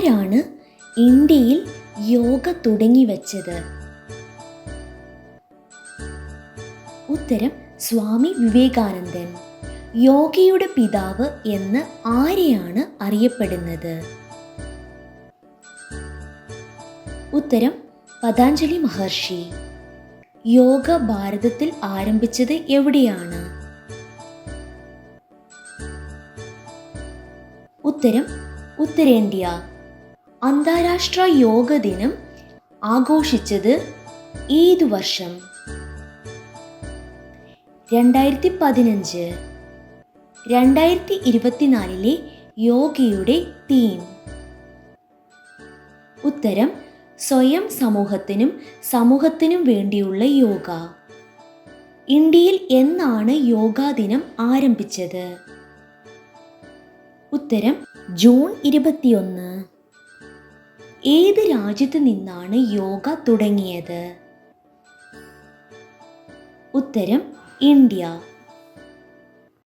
ആരാണ് ഇന്ത്യയിൽ യോഗ തുടങ്ങി വച്ചത്? ഉത്തരം സ്വാമി വിവേകാനന്ദൻ. യോഗയുടെ പിതാവ് എന്ന് ആരെയാണ് അറിയപ്പെടുന്നത്? ഉത്തരം പതാഞ്ജലി മഹർഷി. യോഗ ഭാരതത്തിൽ ആരംഭിച്ചത് എവിടെയാണ്? ഉത്തരം ഉത്തരേന്ത്യ. അന്താരാഷ്ട്ര യോഗ ദിനം ആഘോഷിച്ചത് ഏതു വർഷം? രണ്ടായിരത്തി പതിനഞ്ച് രണ്ടായിരത്തി ഇരുപത്തിനാലിലെ യോഗയുടെ തീം. ഉത്തരം സ്വയം സമൂഹത്തിനും സമൂഹത്തിനും വേണ്ടിയുള്ള യോഗ. ഇന്ത്യയിൽ എന്നാണ് യോഗാ ദിനം ആരംഭിച്ചത്? ഉത്തരം ജൂൺ ഇരുപത്തിയൊന്ന്. ഏത് രാജ്യത്ത് നിന്നാണ് യോഗ തുടങ്ങിയത്? ഉത്തരം ഇന്ത്യ.